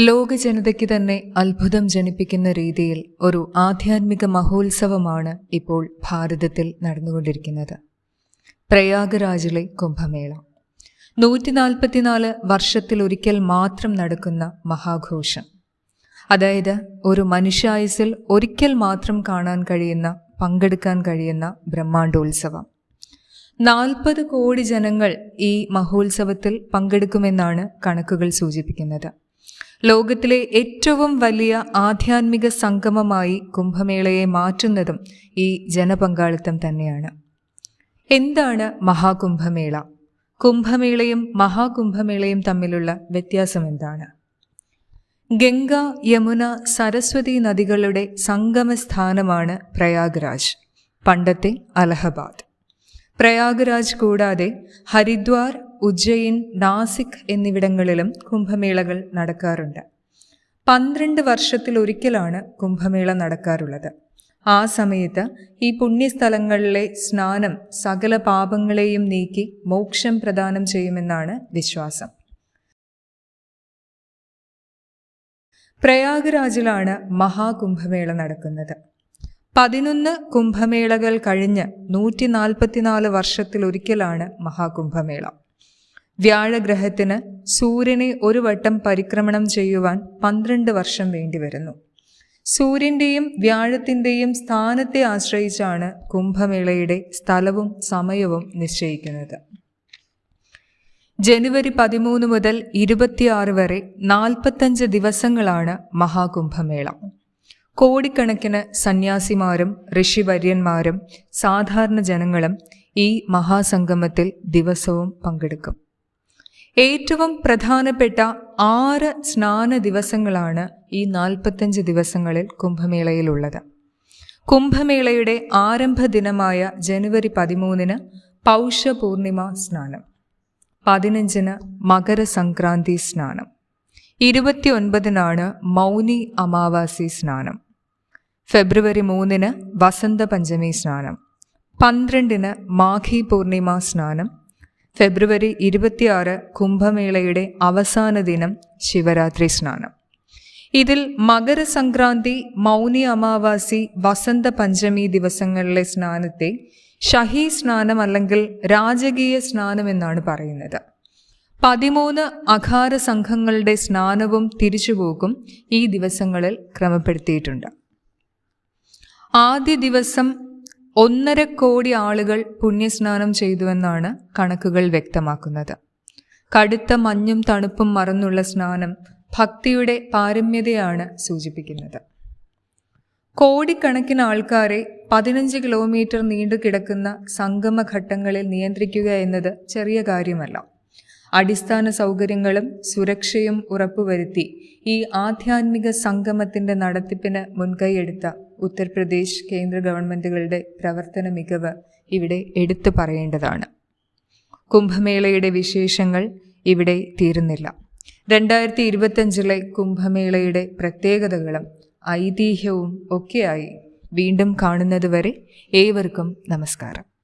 ലോക ജനതയ്ക്ക് തന്നെ അത്ഭുതം ജനിപ്പിക്കുന്ന രീതിയിൽ ഒരു ആധ്യാത്മിക മഹോത്സവമാണ് ഇപ്പോൾ ഭാരതത്തിൽ നടന്നുകൊണ്ടിരിക്കുന്നത്. പ്രയാഗരാജിലെ കുംഭമേള. നൂറ്റി നാൽപ്പത്തിനാല് വർഷത്തിലൊരിക്കൽ മാത്രം നടക്കുന്ന മഹാഘോഷം. അതായത് ഒരു മനുഷ്യായുസിൽ ഒരിക്കൽ മാത്രം കാണാൻ കഴിയുന്ന പങ്കെടുക്കാൻ കഴിയുന്ന ബ്രഹ്മാണ്ടോത്സവം. നാൽപ്പത് കോടി ജനങ്ങൾ ഈ മഹോത്സവത്തിൽ പങ്കെടുക്കുമെന്നാണ് കണക്കുകൾ സൂചിപ്പിക്കുന്നത്. ലോകത്തിലെ ഏറ്റവും വലിയ ആധ്യാത്മിക സംഗമമായി കുംഭമേളയെ മാറ്റുന്നതും ഈ ജനപങ്കാളിത്തം തന്നെയാണ്. എന്താണ് മഹാകുംഭമേള? കുംഭമേളയും മഹാകുംഭമേളയും തമ്മിലുള്ള വ്യത്യാസം എന്താണ്? ഗംഗ യമുന സരസ്വതി നദികളുടെ സംഗമസ്ഥാനമാണ് പ്രയാഗ്രാജ് പണ്ടത്തെ അലഹബാദ്. പ്രയാഗ്രാജ് കൂടാതെ ഹരിദ്വാർ ഉജ്ജയിൻ നാസിക് എന്നിവിടങ്ങളിലും കുംഭമേളകൾ നടക്കാറുണ്ട്. പന്ത്രണ്ട് വർഷത്തിൽ ഒരിക്കലാണ് കുംഭമേള നടക്കാറുള്ളത്. ആ സമയത്ത് ഈ പുണ്യസ്ഥലങ്ങളിലെ സ്നാനം സകല പാപങ്ങളെയും നീക്കി മോക്ഷം പ്രദാനം ചെയ്യുമെന്നാണ് വിശ്വാസം. പ്രയാഗ്രാജിലാണ് മഹാകുംഭമേള നടക്കുന്നത്. പതിനൊന്ന് കുംഭമേളകൾ കഴിഞ്ഞ് നൂറ്റി നാൽപ്പത്തിനാല് വർഷത്തിലൊരിക്കലാണ് മഹാകുംഭമേള. വ്യാഴഗ്രഹത്തിന് സൂര്യനെ ഒരു വട്ടം പരിക്രമണം ചെയ്യുവാൻ പന്ത്രണ്ട് വർഷം വേണ്ടിവരുന്നു. സൂര്യന്റെയും വ്യാഴത്തിന്റെയും സ്ഥാനത്തെ ആശ്രയിച്ചാണ് കുംഭമേളയുടെ സ്ഥലവും സമയവും നിശ്ചയിക്കുന്നത്. ജനുവരി പതിമൂന്ന് മുതൽ ഇരുപത്തിയാറ് വരെ നാൽപ്പത്തഞ്ച് ദിവസങ്ങളാണ് മഹാകുംഭമേള. കോടിക്കണക്കിന് സന്യാസിമാരും ഋഷിവര്യന്മാരും സാധാരണ ജനങ്ങളും ഈ മഹാസംഗമത്തിൽ ദിവസവും പങ്കെടുക്കും. ഏറ്റവും പ്രധാനപ്പെട്ട ആറ് സ്നാന ദിവസങ്ങളാണ് ഈ നാൽപ്പത്തഞ്ച് ദിവസങ്ങളിൽ കുംഭമേളയിലുള്ളത്. കുംഭമേളയുടെ ആരംഭ ദിനമായ ജനുവരി പതിമൂന്നിന് പൗഷപൂർണിമ സ്നാനം പതിനഞ്ചിന് മകരസംക്രാന്തി സ്നാനം ഇരുപത്തിയൊൻപതിനാണ് മൗനി അമാവാസി സ്നാനം ഫെബ്രുവരി മൂന്നിന് വസന്തപഞ്ചമി സ്നാനം പന്ത്രണ്ടിന് മാഘി പൂർണിമ സ്നാനം ഫെബ്രുവരി ഇരുപത്തിയാറ് കുംഭമേളയുടെ അവസാന ദിനം ശിവരാത്രി സ്നാനം. ഇതിൽ മകരസംക്രാന്തി മൗനി അമാവാസി വസന്ത പഞ്ചമി ദിവസങ്ങളിലെ സ്നാനത്തെ ഷഹി സ്നാനം അല്ലെങ്കിൽ രാജകീയ സ്നാനം എന്നാണ് പറയുന്നത്. പതിമൂന്ന് അഘാര സംഘങ്ങളുടെ സ്നാനവും തിരിച്ചുപോക്കും ഈ ദിവസങ്ങളിൽ ക്രമപ്പെടുത്തിയിട്ടുണ്ട്. ആദ്യ ദിവസം ഒന്നര കോടി ആളുകൾ പുണ്യസ്നാനം ചെയ്തുവെന്നാണ് കണക്കുകൾ വ്യക്തമാക്കുന്നത്. കടുത്ത മഞ്ഞും തണുപ്പും മറന്നുള്ള സ്നാനം ഭക്തിയുടെ പാരമ്യതയാണ് സൂചിപ്പിക്കുന്നത്. കോടിക്കണക്കിന് ആൾക്കാരെ പതിനഞ്ച് കിലോമീറ്റർ നീണ്ടു കിടക്കുന്ന സംഗമഘട്ടങ്ങളിൽ നിയന്ത്രിക്കുക എന്നത് ചെറിയ കാര്യമല്ല. അടിസ്ഥാന സൗകര്യങ്ങളും സുരക്ഷയും ഉറപ്പുവരുത്തി ഈ ആധ്യാത്മിക സംഗമത്തിന്റെ നടത്തിപ്പിന് മുൻകൈയെടുത്ത ഉത്തർപ്രദേശ് കേന്ദ്ര ഗവൺമെന്റുകളുടെ പ്രവർത്തന മികവ് ഇവിടെ എടുത്തു പറയേണ്ടതാണ്. കുംഭമേളയുടെ വിശേഷങ്ങൾ ഇവിടെ തീരുന്നില്ല. രണ്ടായിരത്തി ഇരുപത്തഞ്ചിലെ കുംഭമേളയുടെ പ്രത്യേകതകളും ഐതിഹ്യവും ഒക്കെയായി വീണ്ടും കാണുന്നതുവരെ ഏവർക്കും നമസ്കാരം.